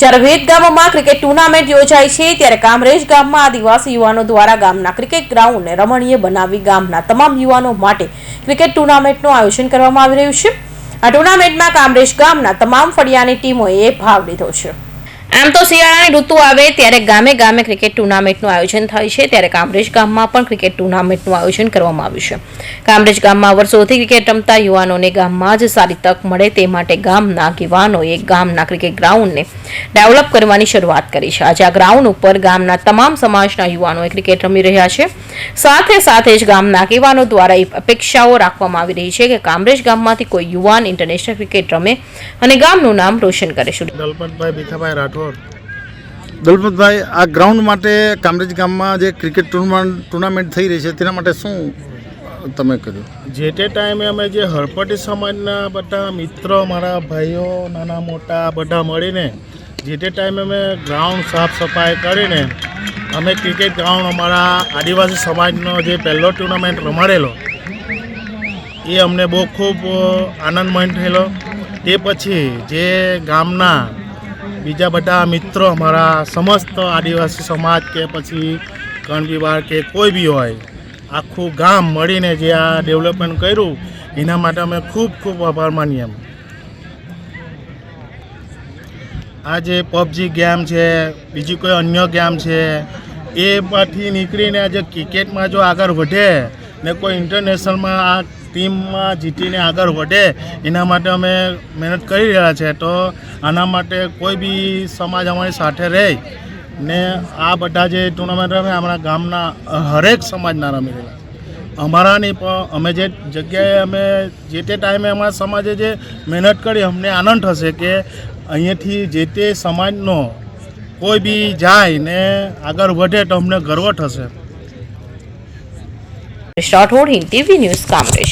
જ્યારે વેદ ગામમાં cricket tournament યોજાય છે, ત્યારે કામરેજ ગામમાં આદિવાસી યુવાનો દ્વારા ગામના ક્રિકેટ ગ્રાઉન્ડને રમણીય બનાવી ગામના તમામ યુવાનો માટે ક્રિકેટ ટુર્નામેન્ટનું આયોજન કરવામાં આવી રહ્યું છે. આ ટુર્નામેન્ટમાં કામરેજ ગામના તમામ ફળિયાની ટીમોએ ભાગ લીધો છે. આમ તો શિયાળાની ઋતુ આવે ત્યારે ગામે ગામે ક્રિકેટ ટુર્નામેન્ટનું આયોજન થાય છે. ત્યારે કામરેજ ગામમાં પણ ક્રિકેટ ટુર્નામેન્ટનું આયોજન કરવામાં આવ્યું છે. કામરેજ ગામમાં વર્ષોથી ક્રિકેટ રમતા યુવાનોને ગામમાં જ સારી તક મળે તે માટે ગામના યુવાનોએ ગામના ક્રિકેટ ગ્રાઉન્ડને ડેવલપ કરવાની શરૂઆત કરી છે. આજે આ ગ્રાઉન્ડ ઉપર ગામના તમામ સમાજના યુવાનોએ ક્રિકેટ રમી રહ્યા છે. સાથે સાથે જ ગામના યુવાનો દ્વારા એ અપેક્ષાઓ રાખવામાં આવી રહી છે કે કામરેજ ગામમાંથી કોઈ યુવાન ઇન્ટરનેશનલ ક્રિકેટ રમે અને ગામનું નામ રોશન કરે. છે રાઠોડ દલપતભાઈ આ ગ્રાઉન્ડ માટે કામરેજ ગામમાં જે ક્રિકેટ ટુર્નામેન્ટ ટુર્નામેન્ટ થઈ રહી છે તેના માટે શું તમે કર્યું જે તે ટાઈમે અમે જે હળપટી સમાજના બધા મિત્રો મારા ભાઈઓ નાના મોટા બધા મળીને જે તે ટાઈમે અમે ગ્રાઉન્ડ સાફ સફાઈ કરીને અમે ક્રિકેટ ગ્રાઉન્ડ અમારા આદિવાસી સમાજનો જે પહેલો ટુર્નામેન્ટ રમાડેલો એ અમને બહુ ખૂબ આનંદમય થયેલો. તે પછી જે ગામના બીજા બધા મિત્રો અમારા સમસ્ત આદિવાસી સમાજ કે પછી કણ કે કોઈ બી હોય, આખું ગામ મળીને જે આ ડેવલપમેન્ટ કર્યું, એના માટે અમે ખૂબ ખૂબ આભાર માનીએ એમ. આ જે પબજી ગેમ છે, બીજી કોઈ અન્ય ગેમ છે એમાંથી નીકળીને આજે ક્રિકેટમાં જો આગળ વધે ને કોઈ ઇન્ટરનેશનલમાં આ ટીમમાં જીતીને આગળ વધે, એના માટે અમે મહેનત કરી રહ્યા છે. તો આના માટે કોઈ બી સમાજ અમારી સાથે રહે ને આ બધા જે ટુર્નામેન્ટ રમે, અમારા ગામના હરેક સમાજના રમી રહ્યા. અમારા નહીં, પણ અમે જે જગ્યાએ અમે જે તે ટાઈમે અમારા સમાજે જે મહેનત કરી, અમને આનંદ થશે કે અહીંયાથી જે તે સમાજનો કોઈ બી જાય ને આગળ વધે તો અમને ગર્વ થશે. Rathod Hind TV news Kamrej